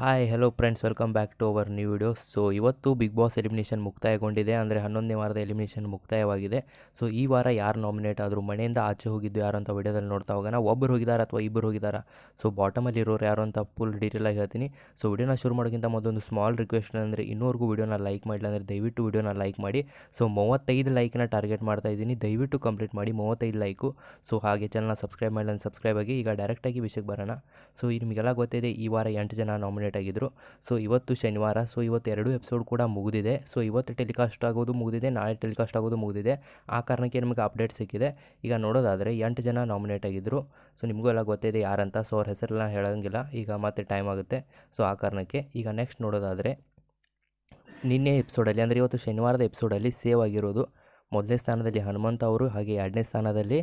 Hi hello friends welcome back to our new video so ಇವತ್ತು Bigg Boss elimination ಮುಕ್ತಾಯಗೊಂಡಿದೆ, ಅಂದರೆ ಹನ್ನೊಂದನೇ ವಾರದ ಎಲಿಮಿನೇಷನ್ ಮುಕ್ತಾಯವಾಗಿದೆ. ಸೊ ಈ ವಾರ ಯಾರು ನಾಮಿನೇಟ್ ಆದರೂ ಮನೆಯಿಂದ ಆಚೆ ಹೋಗಿದ್ದು ಯಾರು ಅಂತ ವಿಡಿಯೋದಲ್ಲಿ ನೋಡ್ತಾ ಹೋಗೋಣ. ಒಬ್ಬರು ಹೋಗಿದ್ದಾರೆ ಅಥವಾ ಇಬ್ಬರು ಹೋಗಿದ್ದಾರೆ ಸೊ ಬಾಟಮಲ್ಲಿ ಇರೋರು ಯಾರು ಅಂತ ಫುಲ್ ಡೀಟೇಲಾಗಿ ಹೇಳ್ತೀನಿ. ಸೊ ವಿಡಿಯೋನ ಶುರು ಮಾಡೋಕ್ಕಿಂತ ಮೊದಲೊಂದು ಸ್ಮಾಲ್ ರಿಕ್ವೆಸ್ಟ್ ಅಂದರೆ ಇನ್ನೂವರೆಗೂ ವಿಡಿಯೋನ ಲೈಕ್ ಮಾಡಿಲ್ಲ ಅಂದರೆ ದಯವಿಟ್ಟು ವಿಡಿಯೋನ ಲೈಕ್ ಮಾಡಿ. ಸೊ ಮೂವತ್ತೈದು ಲೈಕ್ನ ಟಾರ್ಗೆಟ್ ಮಾಡ್ತಾ ಇದ್ದೀನಿ. ದಯವಿಟ್ಟು ಕಂಪ್ಲೀಟ್ ಮಾಡಿ, ಮೂವತ್ತೈದು ಲೈಕು ಸೊ ಹಾಗೆ ಚಾನಲ್ನ ಸಬ್ಸ್ಕ್ರೈಬ್ ಮಾಡಿಲ್ಲ ಸಬ್ಸ್ಕ್ರೈಬ್ ಆಗಿ, ಈಗ ಡೈರೆಕ್ಟಾಗಿ ವಿಷಯಕ್ಕೆ ಬರೋಣ. ಸೊ ನಿಮಗೆಲ್ಲ ಗೊತ್ತಿದೆ, ಈ ವಾರ ಎಂಟು ಜನ ನಾಮಿನೇಟ್ ಆಗಿದ್ದರು ಸೊ ಇವತ್ತು ಶನಿವಾರ ಸೊ ಇವತ್ತು ಎರಡು ಎಪಿಸೋಡ್ ಕೂಡ ಮುಗಿದಿದೆ. ಸೊ ಇವತ್ತು ಟೆಲಿಕಾಸ್ಟ್ ಆಗೋದು ಮುಗಿದಿದೆ, ನಾಳೆ ಟೆಲಿಕಾಸ್ಟ್ ಆಗೋದು ಮುಗಿದಿದೆ. ಆ ಕಾರಣಕ್ಕೆ ನಿಮಗೆ ಅಪ್ಡೇಟ್ ಸಿಕ್ಕಿದೆ. ಈಗ ನೋಡೋದಾದರೆ, ಎಂಟು ಜನ ನಾಮಿನೇಟ್ ಆಗಿದ್ದರು ಸೊ ನಿಮಗೂ ಎಲ್ಲ ಗೊತ್ತಿದೆ ಯಾರಂತ. ಸೊ ಅವ್ರ ಹೆಸರೆಲ್ಲ ಹೇಳೋಂಗಿಲ್ಲ. ಈಗ ಮತ್ತೆ ಟೈಮ್ ಆಗುತ್ತೆ. ಸೊ ಆ ಕಾರಣಕ್ಕೆ ಈಗ ನೆಕ್ಸ್ಟ್ ನೋಡೋದಾದರೆ, ನಿನ್ನೆ ಎಪಿಸೋಡಲ್ಲಿ ಅಂದರೆ ಇವತ್ತು ಶನಿವಾರದ ಎಪಿಸೋಡಲ್ಲಿ ಸೇವ್ ಆಗಿರೋದು ಮೊದಲನೇ ಸ್ಥಾನದಲ್ಲಿ ಹನುಮಂತ ಅವರು, ಹಾಗೆ ಎರಡನೇ ಸ್ಥಾನದಲ್ಲಿ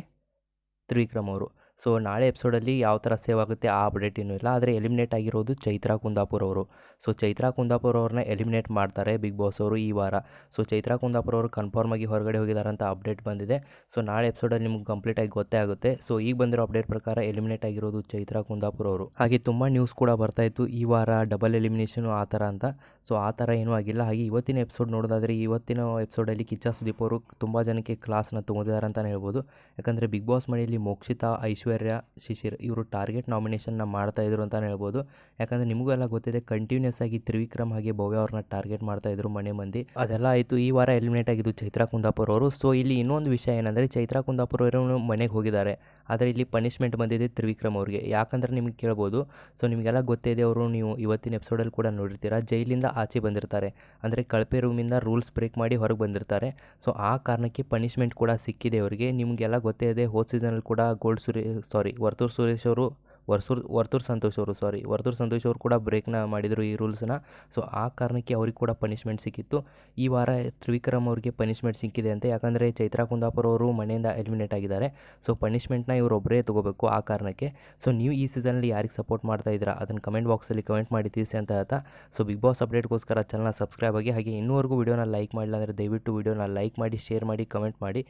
ತ್ರಿವಿಕ್ರಮ್ ಅವರು. ಸೊ, ನಾಳೆ ಎಪಿಸೋಡಲ್ಲಿ ಯಾವ ಥರ ಸೇವ್ ಆಗುತ್ತೆ ಆ ಅಪ್ಡೇಟ್ ಏನೂ ಇಲ್ಲ. ಆದರೆ ಎಲಿಮಿನೇಟ್ ಆಗಿರೋದು ಚೈತ್ರಾ ಕುಂದಾಪುರ್ ಅವರು. ಸೊ, ಚೈತ್ರಾ ಕುಂದಾಪುರ್ ಅವ್ರನ್ನ ಎಲಿಮಿನೇಟ್ ಮಾಡ್ತಾರೆ ಬಿಗ್ ಬಾಸ್ ಅವರು ಈ ವಾರ. ಸೊ, ಚೈತ್ರಾ ಕುಂದಾಪುರ್ ಅವರು ಕನ್ಫರ್ಮ್ ಆಗಿ ಹೊರಗಡೆ ಹೋಗಿದ್ದಾರೆ ಅಂತ ಅಪ್ಡೇಟ್ ಬಂದಿದೆ. ಸೊ, ನಾಳೆ ಎಪಿಸೋಡಲ್ಲಿ ನಿಮ್ಗೆ ಕಂಪ್ಲೀಟಾಗಿ ಗೊತ್ತೇ ಆಗುತ್ತೆ. ಸೊ, ಈಗ ಬಂದಿರೋ ಅಪ್ಡೇಟ್ ಪ್ರಕಾರ ಎಲಿಮಿನೇಟ್ ಆಗಿರೋದು ಚೈತ್ರಾ ಕುಂದಾಪುರ್ ಅವರು. ಹಾಗೆ ತುಂಬ ನ್ಯೂಸ್ ಕೂಡ ಬರ್ತಾ ಇತ್ತು ಈ ವಾರ ಡಬಲ್ ಎಲಿಮಿನೇಷನು ಆ ಥರ ಅಂತ. ಸೊ, ಆ ಥರ ಏನೂ ಆಗಿಲ್ಲ. ಹಾಗೆ ಇವತ್ತಿನ ಎಪಿಸೋಡ್ ನೋಡೋದಾದರೆ ಇವತ್ತಿನ ಎಪಿಸೋಡಲ್ಲಿ ಕಿಚ್ಚ ಸುದೀಪ್ ಅವರು ತುಂಬ ಜನಕ್ಕೆ ಕ್ಲಾಸ್ನ ತಗೊಂಡಿದ್ದಾರೆ ಅಂತಲೇ ಹೇಳ್ಬೋದು. ಯಾಕಂದರೆ ಬಿಗ್ ಬಾಸ್ ಮನೆಯಲ್ಲಿ ಮೋಕ್ಷಿತಾ ಐಶ್ವರ್ಯ, ಶಿಶಿರ್ ಇವರು ಟಾರ್ಗೆಟ್ ನಾಮಿನೇಷನ್ನ ಮಾಡ್ತಾಯಿದ್ರು ಅಂತಲೇ ಹೇಳ್ಬೋದು. ಯಾಕಂದರೆ ನಿಮಗೂ ಎಲ್ಲ ಗೊತ್ತಿದೆ ಕಂಟಿನ್ಯೂಸ್ ಆಗಿ ತ್ರಿವಿಕ್ರಮ್ ಹಾಗೆ ಭವ್ಯ ಅವ್ರನ್ನ ಟಾರ್ಗೆಟ್ ಮಾಡ್ತಾಯಿದ್ರು ಮನೆ ಮಂದಿ. ಅದೆಲ್ಲ ಆಯಿತು, ಈ ವಾರ ಎಲಿಮಿನೇಟ್ ಆಗಿದ್ದು ಚೈತ್ರಾ ಕುಂದಾಪುರ್ ಅವರು ಸೊ ಇಲ್ಲಿ ಇನ್ನೊಂದು ವಿಷಯ ಏನಂದರೆ, ಚೈತ್ರಾ ಕುಂದಾಪುರ್ ಅವರು ಮನೆಗೆ ಹೋಗಿದ್ದಾರೆ. ಆದರೆ ಇಲ್ಲಿ ಪನಿಷ್ಮೆಂಟ್ ಬಂದಿದೆ ತ್ರಿವಿಕ್ರಮ್ ಅವ್ರಿಗೆ. ಯಾಕಂದರೆ ನಿಮಗೆ ಕೇಳ್ಬೋದು ಸೊ ನಿಮಗೆಲ್ಲ ಗೊತ್ತಿದೆ ಅವರು ನೀವು ಇವತ್ತಿನ ಎಪಿಸೋಡಲ್ಲಿ ಕೂಡ ನೋಡಿರ್ತೀರ, ಜೈಲಿಂದ ಆಚೆ ಬಂದಿರ್ತಾರೆ. ಅಂದರೆ ಕಳಪೆ ರೂಮಿಂದ ರೂಲ್ಸ್ ಬ್ರೇಕ್ ಮಾಡಿ ಹೊರಗೆ ಬಂದಿರ್ತಾರೆ. ಸೊ ಆ ಕಾರಣಕ್ಕೆ ಪನಿಷ್ಮೆಂಟ್ ಕೂಡ ಸಿಕ್ಕಿದೆ ಅವರಿಗೆ. ನಿಮಗೆಲ್ಲ ಗೊತ್ತೇ ಇದೆ, ಹೋದ ಸೀಸನಲ್ಲಿ ಕೂಡ ಗೋಲ್ಡ್ ಸುರೇ ಸಾರಿ ವರ್ತೂರ್ ಸುರೇಶ್ ಅವರು ವರ್ಸೂರ್, ವರ್ತೂರ್ ಸಂತೋಷ್ ಅವರು ಸಾರಿ ವರ್ತೂರ್ ಸಂತೋಷ್ ಅವರು ಕೂಡ ಬ್ರೇಕ್ನ ಮಾಡಿದರು ಈ ರೂಲ್ಸನ್ನ ಸೊ ಆ ಕಾರಣಕ್ಕೆ ಅವ್ರಿಗೆ ಕೂಡ ಪನಿಷ್ಮೆಂಟ್ ಸಿಕ್ಕಿತ್ತು. ಈ ವಾರ ತ್ರಿವಿಕ್ರಮ್ ಅವ್ರಿಗೆ ಪನಿಷ್ಮೆಂಟ್ ಸಿಕ್ಕಿದೆ ಅಂತ. ಯಾಕಂದರೆ ಚೈತ್ರಾ ಕುಂದಾಪುರ ಅವರು ಮನೆಯಿಂದ ಎಲಿಮಿನೇಟ್ ಆಗಿದ್ದಾರೆ. ಸೊ ಪನಿಷ್ಮೆಂಟ್ನ ಇವರೊಬ್ಬರೇ ತೊಗೋಬೇಕು ಆ ಕಾರಣಕ್ಕೆ. ಸೊ ನೀವು ಈ ಸೀಸನಲ್ಲಿ ಯಾರಿಗೆ ಸಪೋರ್ಟ್ ಮಾಡ್ತಾ ಇದ್ದೀರಾ? ಅದನ್ನು ಕಮೆಂಟ್ ಬಾಕ್ಸಲ್ಲಿ ಕಮೆಂಟ್ ಮಾಡಿ, ತಿಳಿಸಿ ಅಂತ ಹೇಳ್ತಾ. ಸೊ ಬಿಗ್ ಬಾಸ್ ಅಪ್ಡೇಟ್ಗೋಸ್ಕರ ಚಾನಲ್ನ ಸಬ್ಸ್ಕ್ರೈಬ್ ಆಗಿ, ಹಾಗೆ ಇನ್ನೂವರೆಗೂ ವಿಡಿಯೋನ ಲೈಕ್ ಮಾಡಿಲ್ಲ ಅಂದರೆ ದಯವಿಟ್ಟು ವಿಡಿಯೋನ ಲೈಕ್ ಮಾಡಿ ಶೇರ್ ಮಾಡಿ ಕಮೆಂಟ್ ಮಾಡಿ.